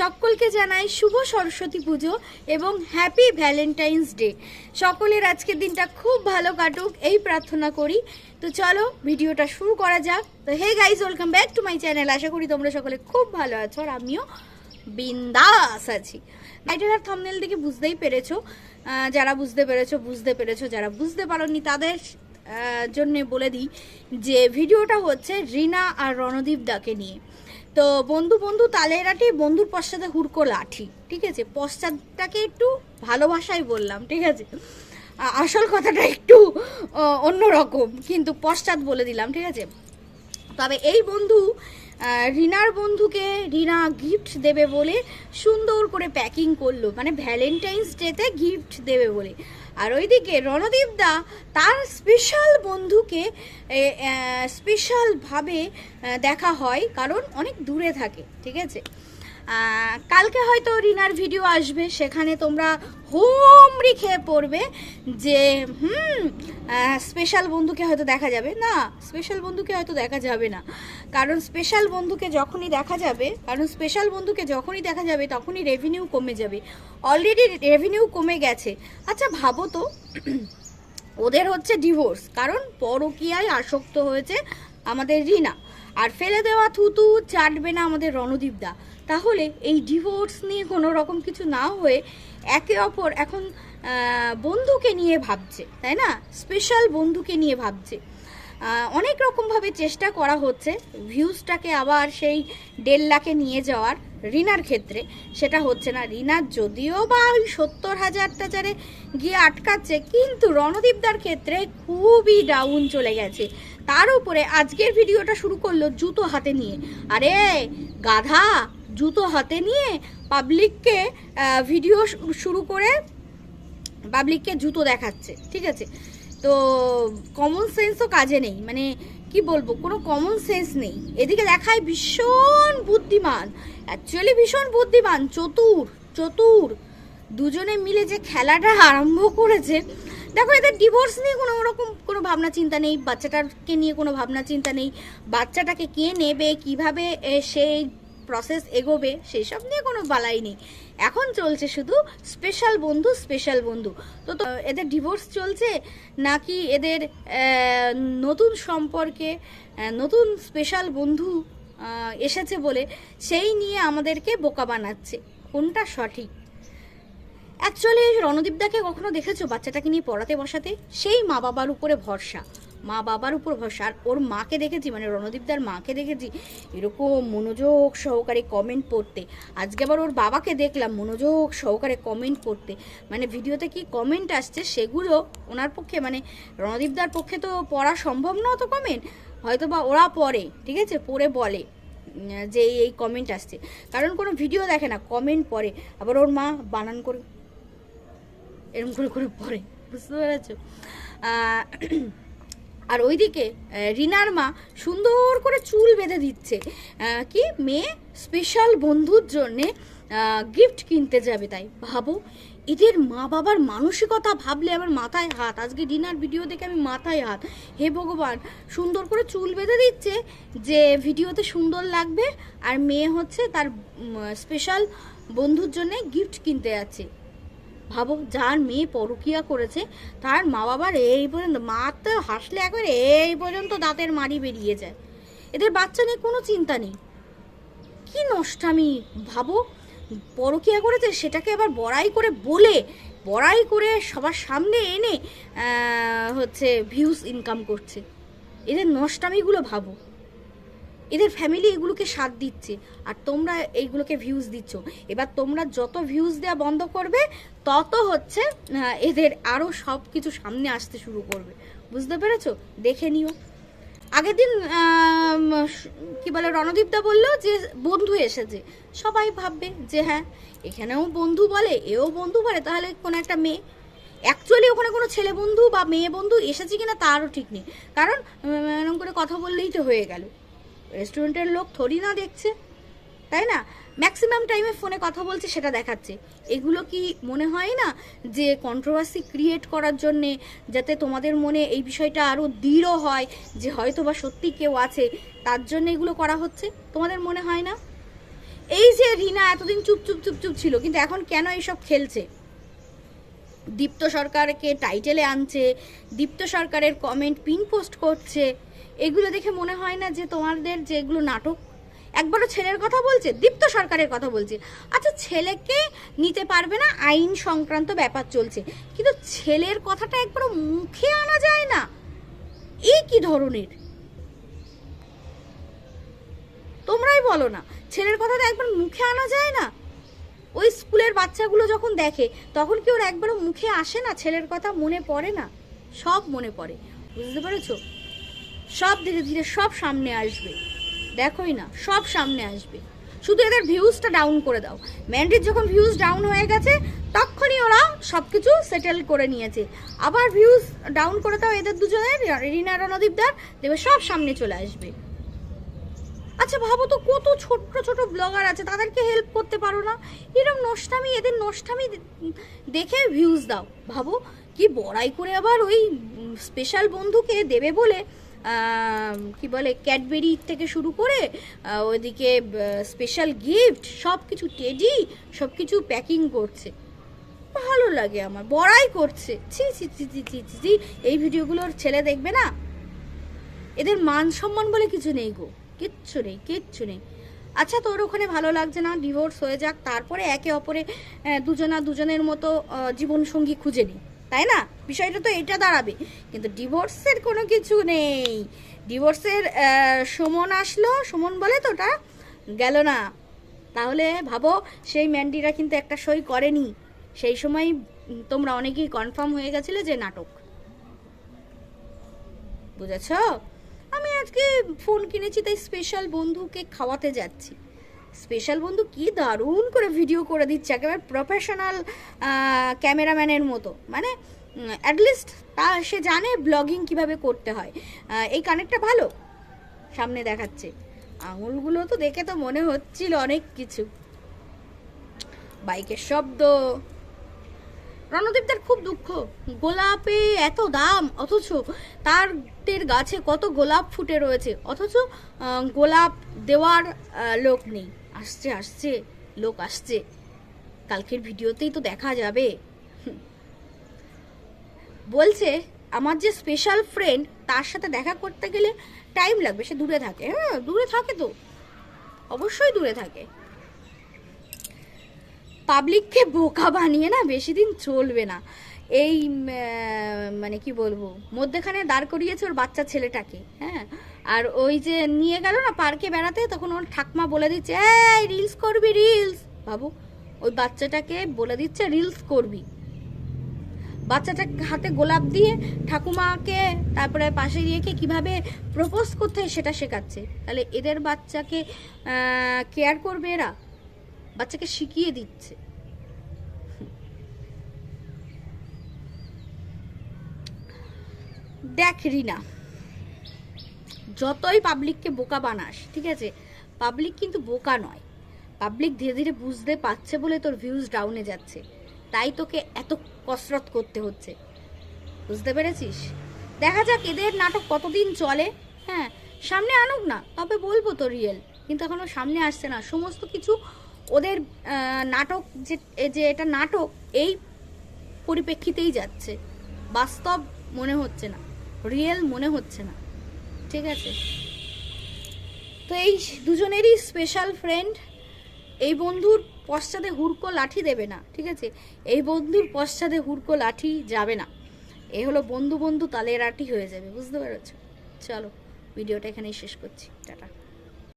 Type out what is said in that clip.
সকলকে জানাই শুভ সরস্বতী পুজো এবং হ্যাপি ভ্যালেন্টাইন্স ডে। সকলের আজকের দিনটা খুব ভালো কাটুক, এই প্রার্থনা করি। তো চলো, ভিডিওটা শুরু করা যাক। তো hey guys welcome back to my channel আশা করি তোমরা সকলে খুব ভালো আছো আর আমিও বিন্দাস আছি। টাইটেল আর থামনেল দেখে বুঝতেই পেরেছ। যারা বুঝতে পেরেছ বুঝতে পেরেছ, যারা বুঝতে পারোনি, তাদের জন্যে বলে দিই যে, ভিডিওটা হচ্ছে রিনা আর রণদীপ দাকে নিয়ে। তো বন্ধু বন্ধু, তালেরাটি বন্ধুর পশ্চাতে হুড়কো লাঠি, ঠিক আছে? পশ্চাৎটাকে একটু ভালোবাসায় বললাম, ঠিক আছে? আসল কথাটা একটু অন্যরকম, কিন্তু পশ্চাৎ বলে দিলাম, ঠিক আছে? তবে এই বন্ধু রিনার বন্ধুকে রিনা গিফট দেবে বলে সুন্দর করে প্যাকিং করল মানে ভ্যালেন্টাইন্স ডেতে গিফট দেবে বলে। আর ওইদিকে রণদীপ দা তার স্পেশাল বন্ধুকে স্পেশালভাবে দেখা হয়, কারণ অনেক দূরে থাকে, ঠিক আছে? কালকে হয়তো রিনার ভিডিও আসবে, সেখানে তোমরা হোমরি খেয়ে পড়বে যে, হুম স্পেশাল বন্ধুকে হয়তো দেখা যাবে। না স্পেশাল বন্ধুকে হয়তো দেখা যাবে না। কারণ স্পেশাল বন্ধুকে যখনই দেখা যাবে, কারণ স্পেশাল বন্ধুকে যখনই দেখা যাবে, তখনই রেভিনিউ কমে যাবে। অলরেডি রেভিনিউ কমে গেছে। আচ্ছা ভাবো তো, ওদের হচ্ছে ডিভোর্স কারণ পরকীয়ায় আসক্ত হয়েছে আমাদের রিনা। আর ফেলে দেওয়া থুতু চাটবে না আমাদের রণদীপ দা। তাহলে এই ডিভোর্স নিয়ে কোনো রকম কিছু না হয়ে একে অপর এখন বন্ধুকে নিয়ে ভাবছে, তাই না? স্পেশাল বন্ধুকে নিয়ে ভাবছে। অনেক রকমভাবে চেষ্টা করা হচ্ছে। ভিউজটাকে আবার সেই দেড় লাখে নিয়ে যাওয়ার রিনার ক্ষেত্রে সেটা হচ্ছে না। রিনার যদিও বা ওই সত্তর হাজার টাচারে গিয়ে আটকাচ্ছে, কিন্তু রণদীপদার ক্ষেত্রে খুবই ডাউন চলে গেছে। তার উপরে আজকের ভিডিওটা শুরু করল জুতো হাতে নিয়ে। আরে, গাধা জুতো হাতে নিয়ে পাবলিককে ভিডিও শুরু করে পাবলিককে জুতো দেখাচ্ছে, ঠিক আছে? তো কমন সেন্সও কাজে নেই মানে কি বলব, কোনো কমন সেন্স নেই। এদিকে দেখায় ভীষণ বুদ্ধিমান অ্যাকচুয়ালি ভীষণ বুদ্ধিমান, চতুর চতুর। দুজনে মিলে যে খেলাটা আরম্ভ করেছে, দেখো এদের ডিভোর্স নিয়ে কোনো রকম কোনো ভাবনা চিন্তা নেই, বাচ্চাটাকে নিয়ে কোনো ভাবনা চিন্তা নেই, বাচ্চাটাকে কে নেবে, কীভাবে সেই প্রসেস এগোবে সেই সব নিয়ে কোনো বালাই নেই। এখন চলছে শুধু স্পেশাল বন্ধু স্পেশাল বন্ধু। তো তো, এদের ডিভোর্স চলছে, নাকি এদের নতুন সম্পর্কে নতুন স্পেশাল বন্ধু এসেছে বলে সেই নিয়ে আমাদেরকে বোকা বানাচ্ছে। কোনটা সঠিক? অ্যাকচুয়ালি রণদীপদাকে কখনো দেখেছ বাচ্চাটাকে নিয়ে পড়াতে বসাতে? সেই মা বাবার উপরে ভরসা। মা বাবার উপর ভরসা। আর ওর মাকে দেখেছি মানে রণদীপদার মাকে দেখেছি, এরকম মনোযোগ সহকারে কমেন্ট পড়তে। আজকে আবার ওর বাবাকে দেখলাম, মনোযোগ সহকারে কমেন্ট পড়তে। মানে ভিডিওতে কি কমেন্ট আসছে সেগুলো ওনার পক্ষে মানে রণদীপদার পক্ষে তো পড়া সম্ভব না তো কমেন্ট হয়তো বা ওরা পড়ে, ঠিক আছে? পড়ে বলে যে এই কমেন্ট আসছে। কারণ কোনো ভিডিও দেখে না কমেন্ট পড়ে। আবার ওর মা বানান করে এরকম করে করে পড়ে, বুঝতে পেরেছ? আর ওইদিকে রিনার মা সুন্দর করে চুল বেঁধে দিচ্ছে। কি? মেয়ে স্পেশাল বন্ধুর জন্যে গিফট কিনতে যাবে তাই। ভাবো, এদের মা বাবার মানসিকতা ভাবলে আমার মাথায় হাত। আজকে ডিনার ভিডিও দেখে আমি মাথায় হাত। হে ভগবান, সুন্দর করে চুল বেঁধে দিচ্ছে যে ভিডিওতে সুন্দর লাগবে। আর মেয়ে হচ্ছে তার স্পেশাল বন্ধুর জন্যে গিফট কিনতে যাচ্ছে। ভাবো যার মেয়ে পরকিয়া করেছে, তার মা বাবার এই পর্যন্ত, মা তো হাসলে একবার এই পর্যন্ত দাঁতের মারি বেরিয়ে যায় এদের বাচ্চা নিয়ে কোনো চিন্তা নেই। কি নষ্টামি ভাবো পরকিয়া করেছে সেটাকে আবার বড়াই করে বলে, বড়াই করে সবার সামনে এনে হচ্ছে ভিউজ ইনকাম করছে। এদের নষ্টামিগুলো ভাবো। এদের ফ্যামিলি এগুলোকে সাথ দিচ্ছে। আর তোমরা এইগুলোকে ভিউজ দিচ্ছ। এবার তোমরা যত ভিউজ দেওয়া বন্ধ করবে তত হচ্ছে এদের আরও সব কিছু সামনে আসতে শুরু করবে। বুঝতে পেরেছ? দেখে নিও। আগের দিন কি বলে রণদীপদা বলল যে, বন্ধু এসেছে। সবাই ভাববে যে হ্যাঁ এখানেও বন্ধু বলে, এও বন্ধু বলে, তাহলে কোনো একটা মেয়ে। অ্যাকচুয়ালি ওখানে কোনো ছেলে বন্ধু বা মেয়ে বন্ধু এসেছে কিনা তারও ঠিক নেই। কারণ এরকম করে কথা বললেই তো হয়ে গেল। রেস্টুরেন্টের লোক থরি না দেখছে। তাই না? ম্যাক্সিমাম টাইমে ফোনে কথা বলছে, সেটা দেখাচ্ছে। এগুলো কি মনে হয় না যে কন্ট্রোভার্সি ক্রিয়েট করার জন্যে যাতে তোমাদের মনে এই বিষয়টা আরও দৃঢ় হয়, যে হয়তো বা সত্যি কেউ আছে, তার জন্য এগুলো করা হচ্ছে? তোমাদের মনে হয় না? এই যে রিনা এতদিন চুপ চুপ চুপ চুপ ছিল, কিন্তু এখন কেন এইসব খেলছে? দীপ্ত সরকারকে টাইটেলে আনছে, দীপ্ত সরকারের কমেন্ট পিন পোস্ট করছে, এগুলো দেখে মনে হয় না যে তোমাদের যেগুলো নাটক একবারও ছেলের কথা বলছে, দীপ্ত সরকারের কথা বলছে। আচ্ছা ছেলেকে নিতে পারবে না, আইন সংক্রান্ত ব্যাপার চলছে। কিন্তু ছেলের কথাটা একবারও মুখে আনা যায় না। এই কি ধরনের? তোমরাই বলো না, ছেলের কথাটা একবার মুখে আনা যায় না। ওই স্কুলের বাচ্চাগুলো যখন দেখে, তখন কি ওর একবারও মুখে আসে না? ছেলের কথা মনে পড়ে না? সব মনে পড়ে, বুঝতে পেরেছ? সব ধীরে ধীরে সব সামনে আসবে। দেখোই না, সব সামনে আসবে। শুধু এদের ভিউজটা ডাউন করে দাও। ম্যান্ডির যখন ভিউজ ডাউন হয়ে গেছে, তখনই ওরা সব কিছু সেটেল করে নিয়েছে। আবার ভিউজ ডাউন করে দাও এদের দুজনের, রিনা রণদীপদার দেবে সব সামনে চলে আসবে। আচ্ছা ভাবো তো, কত ছোট ছোট ব্লগার আছে, তাদেরকে হেল্প করতে পারো না। এরকম নষ্টামি, এদের নষ্টামি দেখে ভিউজ দাও। ভাবো, কি বড়াই করে আবার ওই স্পেশাল বন্ধুকে দেবে বলে কি বলে ক্যাডবেরি থেকে শুরু করে আহ, ওইদিকে স্পেশাল গিফট সব কিছু টেডি সব কিছু প্যাকিং করছে। ভালো লাগে আমার বড়াই করছে। ছি ছি ছি ছি ছি ছি, এই ভিডিওগুলোর ছেলে দেখবে না? এদের মান সম্মান বলে কিছু নেই গো কিচ্ছু নেই কিচ্ছু নেই। আচ্ছা তোর ওখানে ভালো লাগছে না? ডিভোর্স হয়ে যাক তারপরে একে অপরে দুজনা দুজনের মতো জীবন সঙ্গী খুঁজে নি। তাই না? বিষয়টা তো এটা দাঁড়াবে। কিন্তু ডিভোর্সের কোনো কিছু নেই। ডিভোর্সের সুমন আসলো, সুমন বলে তো ওটা গেল না। তাহলে ভাবো, সেই ম্যান্ডিরা কিন্তু একটা সই করেনি। সেই সময় তোমরা অনেকেই কনফার্ম হয়ে গেছিলে যে নাটক। বুঝেছ? আমি আজকে ফোন কিনেছি, তাই স্পেশাল বন্ধুকে খাওয়াতে যাচ্ছি। স্পেশাল বন্ধু, কি দারুণ করে ভিডিও করে দিচ্ছে, একেবারে প্রফেশনাল ক্যামেরাম্যানের মতো। মানে অ্যাটলিস্ট তা সে জানে ব্লগিং কীভাবে করতে হয়। এই কানেরটা ভালো। সামনে দেখাচ্ছে। আঙুলগুলো তো দেখে তো মনে হচ্ছিল অনেক কিছু। বাইকের শব্দ। রণদীপদার খুব দুঃখ। গোলাপে এত দাম, অথচ তার গাছে কত গোলাপ ফুটে রয়েছে। অথচ গোলাপ দেওয়ার লোক নেই। আসছে আসছে, লোক আসছে। কালকের ভিডিওতেই তো দেখা যাবে। বলছে, আমার যে স্পেশাল ফ্রেন্ড তার সাথে দেখা করতে গেলে টাইম লাগবে, সে দূরে থাকে। হ্যাঁ দূরে থাকে তো। অবশ্যই দূরে থাকে। পাবলিককে বোকা বানিয়ে না বেশি দিন চলবে না। এই মানে কি বলব, মধ্যেখানে দাঁড় করিয়েছে ওর বাচ্চা ছেলেটাকে। হ্যাঁ আর ওই যে নিয়ে গেল না পার্কে বেড়াতে, তখন ওর ঠাকমা বলে দিচ্ছে, এই রিলস করবি রিলস বাবু, ওই বাচ্চাটাকে বলে দিচ্ছে রিলস করবি। বাচ্চাটাকে হাতে গোলাপ দিয়ে ঠাকুমাকে, তারপরে পাশে রেখে কীভাবে প্রপোজ করতে হয় সেটা শেখাচ্ছে। তাহলে এদের বাচ্চাকে কেয়ার করবে এরা। বাচ্চাকে শিখিয়ে দিচ্ছে। দেখ, রিনা যতই পাবলিককে বোকা বানাস, ঠিক আছে? পাবলিক কিন্তু বোকা নয়। পাবলিক ধীরে ধীরে বুঝতে পারছে বলে তোর ভিউজ ডাউনে যাচ্ছে। তাই তোকে এত কসরত করতে হচ্ছে। বুঝতে পেরেছিস? দেখা যাক এদের নাটক কতদিন চলে। হ্যাঁ সামনে আনুক না, তবে বলব তো রিয়েল কিন্তু এখনও সামনে আসছে না। সমস্ত কিছু ওদের নাটক যে যে এটা নাটক, এই পরিপ্রেক্ষিতেই যাচ্ছে। বাস্তব মনে হচ্ছে না। রিয়েল মনে হচ্ছে না। ঠিক আছে? তো এই দুজনেরই স্পেশাল ফ্রেন্ড এই বন্ধুর পশ্চাতে হুড়কো লাঠি দেবে না, ঠিক আছে? এই বন্ধুর পশ্চাতে হুড়কো লাঠি যাবে না। এ হলো বন্ধু বন্ধু তালে রাঠি হয়ে যাবে, বুঝতে পেরেছ? চলো, ভিডিওটা এখানেই শেষ করছি। টাটা।